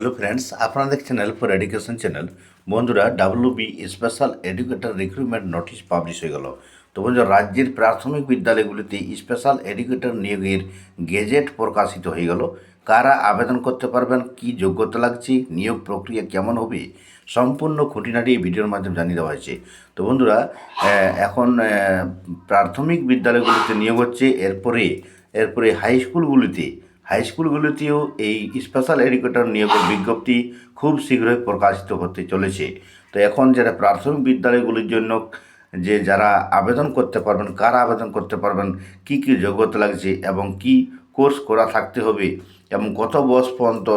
Hello friends আপনারা দেখছেন help for education channel. বন্ধুরা W B special educator recruitment notice publish হয়ে গেল। তো বন্ধুরা, রাজ্যের প্রাথমিক বিদ্যালয়গুলিতে স্পেশাল এডুকেটর নিয়োগের গেজেট প্রকাশিত হয়ে গেল। কারা আবেদন করতে পারবেন, কি যোগ্যতা লাগছে, নিয়োগ প্রক্রিয়া কেমন হবে, সম্পূর্ণ খুঁটিনাটি এই ভিডিওর মাধ্যমে জানিয়ে দেওয়া হয়েছে। তো বন্ধুরা এখন প্রাথমিক বিদ্যালয়গুলিতে নিয়োগ হচ্ছে, এরপরে এরপরে হাই স্কুলগুলিতে হাই স্কুলগুলিতেও এই স্পেশাল এডুকেটর নিয়োগের বিজ্ঞপ্তি খুব শীঘ্রই প্রকাশিত হতে চলেছে। তো এখন যারা প্রাথমিক বিদ্যালয়গুলির জন্য যে যারা আবেদন করতে পারবেন, কারা আবেদন করতে পারবেন, কি কি যোগ্যতা লাগছে এবং কি কোর্স করা থাকতে হবে এবং কত বয়স পর্যন্ত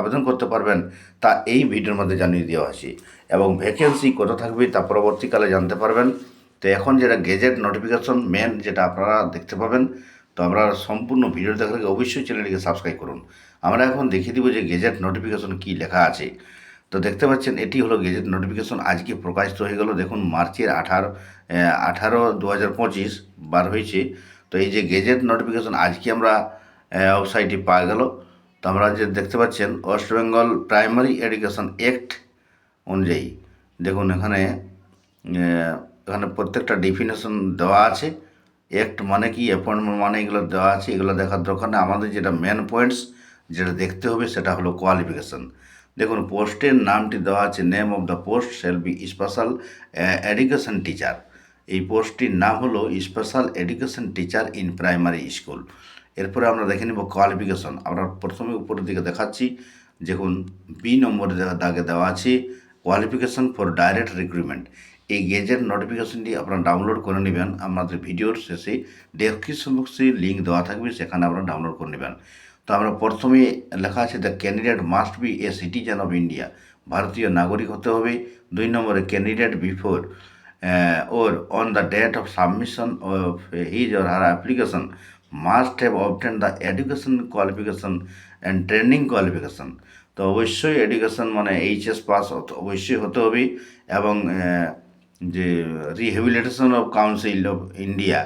আবেদন করতে পারবেন, তা এই ভিডিওর মধ্যে জানিয়ে দেওয়া আছে। এবং ভ্যাকেন্সি কত থাকবে তা পরবর্তীকালে জানতে পারবেন। তো এখন যেটা গেজেট নোটিফিকেশন মেন যেটা আপনারা দেখতে পাবেন তো আমরা সম্পূর্ণ ভিডিও দেখার আগে অবশ্যই চ্যানেলটিকে সাবস্ক্রাইব করুন। আমরা এখন দেখিয়ে দিব যে গেজেট নোটিফিকেশন কি লেখা আছে। তো দেখতে পাচ্ছেন, এটি হলো গেজেট নোটিফিকেশন আজকে প্রকাশিত হয়ে গেল, দেখুন, মার্চের আঠারো আঠারো দু হাজার পঁচিশ বার হয়েছে। তো এই যে গেজেট নোটিফিকেশন আজকে আমরা ওয়েবসাইটে পাওয়া গেল। তো আমরা যে দেখতে পাচ্ছেন West Bengal primary education act অনুযায়ী। দেখুন, এখানে এখানে প্রত্যেকটা ডেফিনেশন দেওয়া আছে। অ্যাক্ট মানে কি অ্যাপয়েন্টমেন্ট মানে এগুলো দেওয়া আছে, এগুলো দেখার দরকার নেই। আমাদের যেটা মেন পয়েন্টস যেটা দেখতে হবে সেটা হলো কোয়ালিফিকেশন দেখুন পোস্টের নামটি দেওয়া আছে name of the post shall be special education teacher এই পোস্টটির নাম হলো special education teacher in primary school এরপরে আমরা দেখে নেব কোয়ালিফিকেশন আমরা প্রথমে উপরের দিকে দেখাচ্ছি, দেখুন বি নম্বরে দাগে দেওয়া আছে কোয়ালিফিকেশন ফর ডাইরেক্ট রিক্রুটমেন্ট এই গেজের নোটিফিকেশনটি আপনারা ডাউনলোড করে নেবেন। আমাদের ভিডিওর শেষে ডেসক্রিপশন বক্সে লিঙ্ক দেওয়া থাকবে, সেখানে আপনারা ডাউনলোড করে নেবেন। তো আমরা প্রথমে লেখা আছে the candidate must be a citizen of India ভারতীয় নাগরিক হতে হবে। দুই নম্বরে candidate before or on the date of submission of his or her application must have obtain the education qualification and training qualification তো অবশ্যই এডুকেশন মানে HS pass অবশ্যই হতে হবে। এবং যে rehabilitation of council of India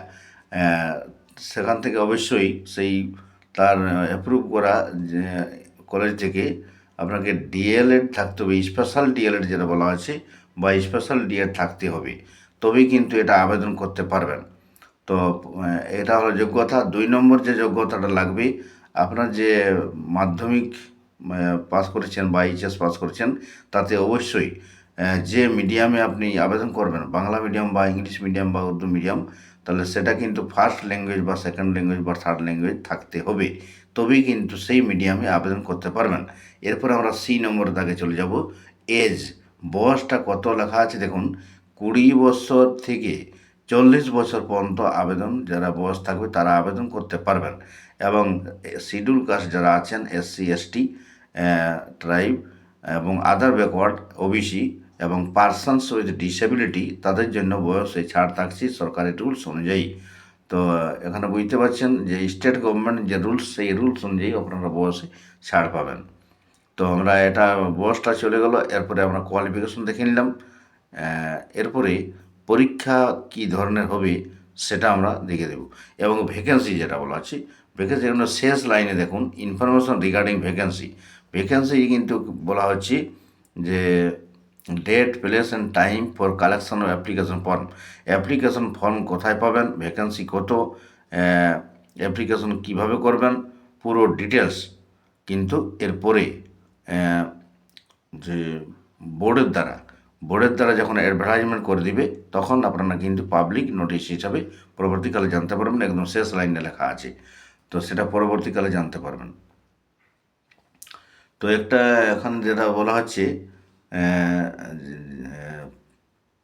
সেখান থেকে অবশ্যই সেই তার অ্যাপ্রুভ করা কলেজ থেকে আপনাকে ডিএলএড থাকতে হবে স্পেশাল ডিএলএড যেটা বলা আছে বা স্পেশাল ডিএড থাকতে হবে। তবেই কিন্তু এটা আবেদন করতে পারবেন। তো এটা হলো যোগ্যতা। দুই নম্বর যে যোগ্যতাটা লাগবে, আপনার যে মাধ্যমিক পাস করেছেন বা এইচএস পাস করেছেন, তাতে অবশ্যই যে মিডিয়ামে আপনি আবেদন করবেন, বাংলা মিডিয়াম বা ইংলিশ মিডিয়াম বা উর্দু মিডিয়াম তাহলে সেটা কিন্তু ফার্স্ট ল্যাঙ্গুয়েজ বা সেকেন্ড ল্যাঙ্গুয়েজ বা থার্ড ল্যাঙ্গুয়েজ থাকতে হবে। তবেই কিন্তু সেই মিডিয়ামে আবেদন করতে পারবেন। এরপর আমরা সি নম্বর দাগে চলে যাব। এজ বয়সটা কত লেখা আছে দেখুন। কুড়ি বছর থেকে চল্লিশ বছর পর্যন্ত আবেদন, যারা বয়স থাকবে তারা আবেদন করতে পারবেন। এবং শিডিউল কাস্ট যারা আছেন এসসি এসটি ট্রাইব এবং আদার ব্যাকওয়ার্ড ওবিসি এবং পার্সনস উইথ ডিসেবিলিটি তাদের জন্য বয়সে ছাড় থাকছে সরকারি রুলস অনুযায়ী। তো এখানে বুঝতে পারছেন যে স্টেট গভর্নমেন্ট যে রুলস সেই রুলস অনুযায়ী আপনারা বয়সে ছাড় পাবেন। তো আমরা এটা বয়সটা চলে গেল, এরপরে আমরা কোয়ালিফিকেশন দেখে নিলাম। এরপরে পরীক্ষা কি ধরনের হবে সেটা আমরা দেখে দেব। এবং ভ্যাকেন্সি যেটা বলা আছে ভ্যাকেন্সি এখানে শেষ লাইনে দেখুন ইনফরমেশন রিগার্ডিং ভ্যাকেন্সি ভ্যাকেন্সি কিন্তু বলা হচ্ছে যে date place and time for collection of application form application form কোথায় পাবেন? ভ্যাকেন্সি কত? অ্যাপ্লিকেশন কীভাবে করবেন? পুরো ডিটেলস কিন্তু এরপরে যে বোর্ডের দ্বারা বোর্ডের দ্বারা যখন অ্যাডভার্টাইজমেন্ট করে দিবে, তখন আপনারা কিন্তু পাবলিক নোটিশ হিসাবে পরবর্তীকালে জানতে পারবেন, একদম শেষ লাইনে লেখা আছে। তো সেটা পরবর্তীকালে জানতে পারবেন। তো একটা এখানে যেটা বলা হচ্ছে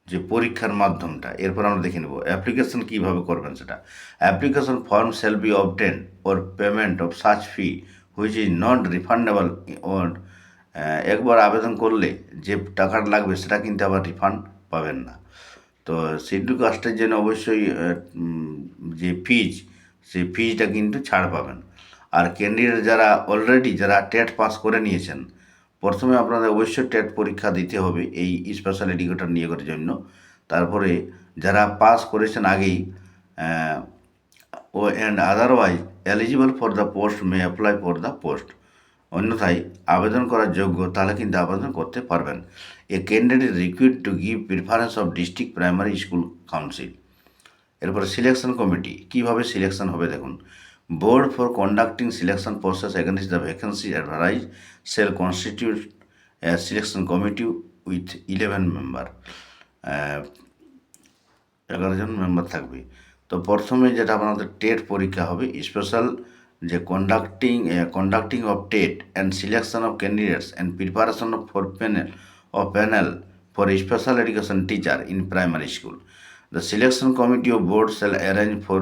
যে পরীক্ষার মাধ্যমটা, এরপর আমরা দেখে নেব। অ্যাপ্লিকেশন কীভাবে করবেন সেটা? Application form shall be obtain or payment of search fee which is not refundable or একবার আবেদন করলে যে টাকাটা লাগবে সেটা কিন্তু আবার রিফান্ড পাবেন না। তো শিডিউল কাস্টের জন্য অবশ্যই যে ফিজ সেই ফিজটা কিন্তু ছাড় পাবেন। আর ক্যান্ডিডেট যারা অলরেডি যারা টেট পাস করে নিয়েছেন প্রথমে আপনাদের অবশ্যই টেট পরীক্ষা দিতে হবে এই স্পেশাল এডুকেটর নিয়োগের জন্য। তারপরে যারা পাস করেছেন আগেই ও and otherwise eligible for the post may apply for the post অন্যথায় আবেদন করার যোগ্য তাহলে কিন্তু আবেদন করতে পারবেন। A candidate required to give preference of district primary school council এরপরে সিলেকশন কমিটি কীভাবে সিলেকশন হবে দেখুন। Board for conducting selection process against the vacancy advertise shall constitute selection committee with eleven member এগারো জন মেম্বার থাকবে। তো প্রথমে যেটা আপনাদের টেট পরীক্ষা হবে স্পেশাল যে conducting conducting of TET and selection of candidates and preparation of for panel of panel for special education teacher in primary school The selection committee of board shall arrange for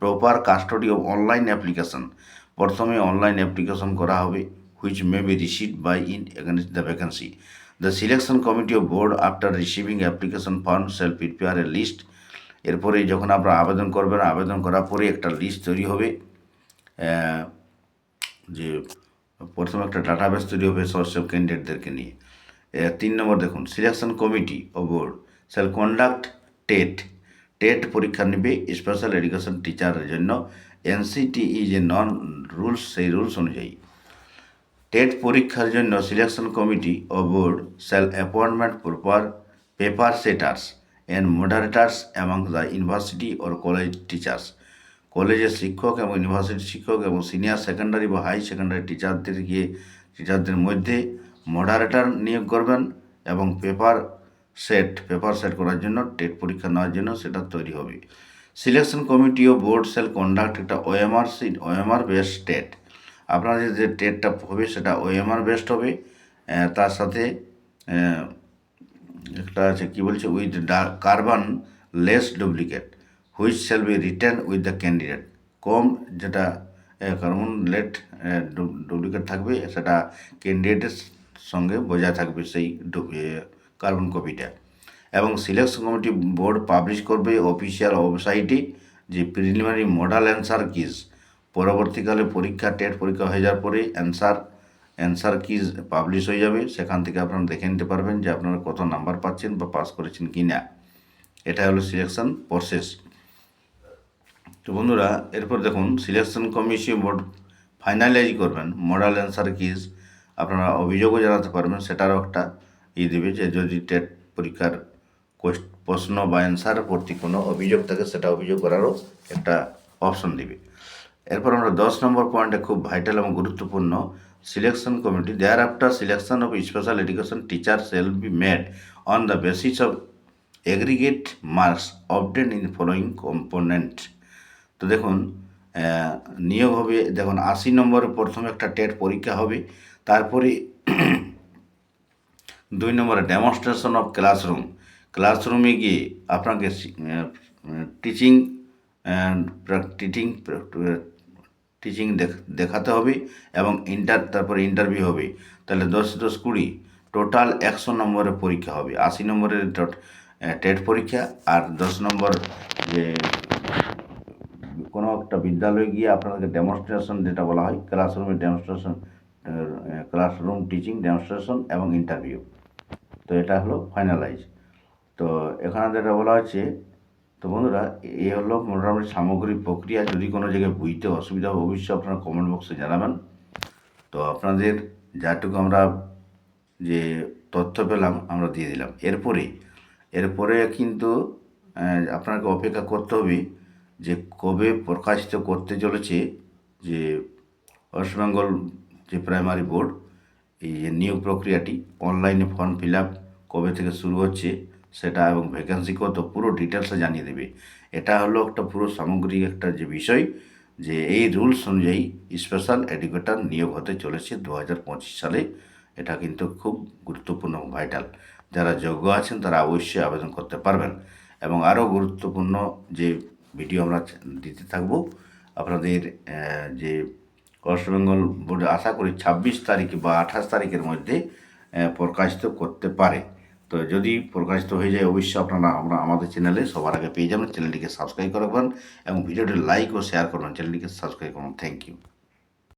proper custody of online application. প্রথমে online application করা হবে which may be receive by in against the vacancy the selection committee of board after receiving application form shall prepare a list এরপরে যখন আপনারা আবেদন করবেন, আবেদন করার পরে একটা লিস্ট তৈরি হবে। যে প্রথমে একটা ডাটাবেস তৈরি হবে সব ক্যান্ডিডেটদেরকে নিয়ে। তিন নম্বর দেখুন সিলেকশন কমিটি ও board shall conduct TET TET পরীক্ষা নেবে স্পেশাল এডুকেশন টিচারের জন্য এনসিটিই যে নন রুলস সেই রুলস অনুযায়ী। টেট পরীক্ষার জন্য selection committee O board shall appointment proper paper setters and moderators among the university or college teachers কলেজের শিক্ষক এবং ইউনিভার্সিটির শিক্ষক এবং সিনিয়র সেকেন্ডারি বা হাই সেকেন্ডারি টিচারদের গিয়ে টিচারদের মধ্যে মডারেটার নিয়োগ করবেন এবং পেপার সেট পেপার সেট করার জন্য, টেট পরীক্ষা নেওয়ার জন্য সেটা তৈরি হবে। সিলেকশন কমিটি ও বোর্ড সেল কন্ডাক্ট একটা OMR sheet OMR based TET. আপনাদের যে টেটটা হবে সেটা ওএমআর বেস্ট হবে। তার সাথে একটা আছে, কি বলছে? With carbon less duplicate which shall be return with the candidate কম যেটা কার্বন লেট ডুপ্লিকেট থাকবে, সেটা ক্যান্ডিডেটের সঙ্গে বোঝা থাকবে সেই কার্বন কপিটা। এবং সিলেকশন কমিটি বোর্ড পাবলিশ করবে অফিসিয়াল ওয়েবসাইটে যে প্রিলিমিনারি মডেল অ্যান্সার কিজ পরবর্তীকালে পরীক্ষা টেট পরীক্ষা হয়ে যাওয়ার পরে অ্যান্সার অ্যান্সার কিজ পাবলিশ হয়ে যাবে। সেখান থেকে আপনারা দেখে নিতে পারবেন যে আপনারা কত নাম্বার পাচ্ছেন বা পাস করেছেন কি না এটা হলো সিলেকশন প্রসেস তো বন্ধুরা, এরপর দেখুন সিলেকশন কমিশন বোর্ড ফাইনালাইজ করবেন মডেল অ্যান্সার কিজ আপনারা অভিযোগও জানাতে পারবেন, সেটারও একটা ই দেবে যে যদি টেট পরীক্ষার প্রশ্ন বা অ্যান্সার প্রতি কোনো অভিযোগ থাকে, সেটা অভিযোগ করারও একটা অপশন দিবে। এরপর আমরা দশ নম্বর পয়েন্টে খুব ভাইটাল এবং গুরুত্বপূর্ণ selection committee. There after selection of special education teacher shall be made on the basis of aggregate marks obtain in following component তো দেখুন নিয়োগ হবে, দেখুন, আশি নম্বরে প্রথমে একটা টেট পরীক্ষা হবে, তারপরে দুই নম্বরে ডেমনস্ট্রেশন অফ ক্লাসরুম ক্লাসরুমে গিয়ে আপনাকে টিচিং টিচিং টিচিং দেখাতে হবে এবং ইন্টার তারপরে ইন্টারভিউ হবে। তাহলে দশ দশ, কুড়ি টোটাল একশো নম্বরের পরীক্ষা হবে। আশি নম্বরের টেট পরীক্ষা আর দশ নম্বর যে কোনো একটা বিদ্যালয়ে গিয়ে আপনাদেরকে ডেমনস্ট্রেশন যেটা বলা হয় ক্লাসরুমে ডেমনস্ট্রেশন ক্লাসরুম টিচিং ডেমনস্ট্রেশন এবং ইন্টারভিউ তো এটা হলো ফাইনালাইজ তো এখানে যেটা বলা হচ্ছে, তো বন্ধুরা, এ হলো মোটামুটি সামগ্রিক প্রক্রিয়া। যদি কোনো জায়গায় বুঝতে অসুবিধা হয় অবশ্যই আপনারা কমেন্ট বক্সে জানাবেন। তো আপনাদের যাটুকু আমরা যে তথ্য পেলাম, আমরা দিয়ে দিলাম। এরপরে এরপরে কিন্তু আপনাকে অপেক্ষা করতে হবে যে কবে প্রকাশিত করতে চলেছে যে ওয়েস্ট বেঙ্গল যে প্রাইমারি বোর্ড এই যে নিয়োগ প্রক্রিয়াটি অনলাইনে ফর্ম ফিল আপ কবে থেকে শুরু হচ্ছে সেটা এবং ভ্যাকেন্সি কত, পুরো ডিটেলসে জানিয়ে দেবে। এটা হলো একটা পুরো সামগ্রিক একটা যে বিষয় যে এই রুলস অনুযায়ী স্পেশাল এডুকেটর নিয়োগ হতে চলেছে দু হাজার পঁচিশ সালে। এটা কিন্তু খুব গুরুত্বপূর্ণ ভাইটাল যারা যোগ্য আছেন তারা অবশ্যই আবেদন করতে পারবেন। এবং আরও গুরুত্বপূর্ণ যে ভিডিও আমরা দিতে থাকব, আপনাদের যে ওয়েস্ট বেঙ্গল বোর্ডে আশা করি ছাব্বিশ তারিখ বা আঠাশ তারিখের মধ্যে প্রকাশিত করতে পারে। তো যদি প্রকাশিত হয়ে যায়, অবশ্যই আপনারা আমরা আমাদের চ্যানেলে সবার আগে পেয়ে যাবেন। চ্যানেলটিকে সাবস্ক্রাইব করবেন এবং ভিডিওটি লাইক ও শেয়ার করবেন। চ্যানেলটিকে সাবস্ক্রাইব করুন। Thank you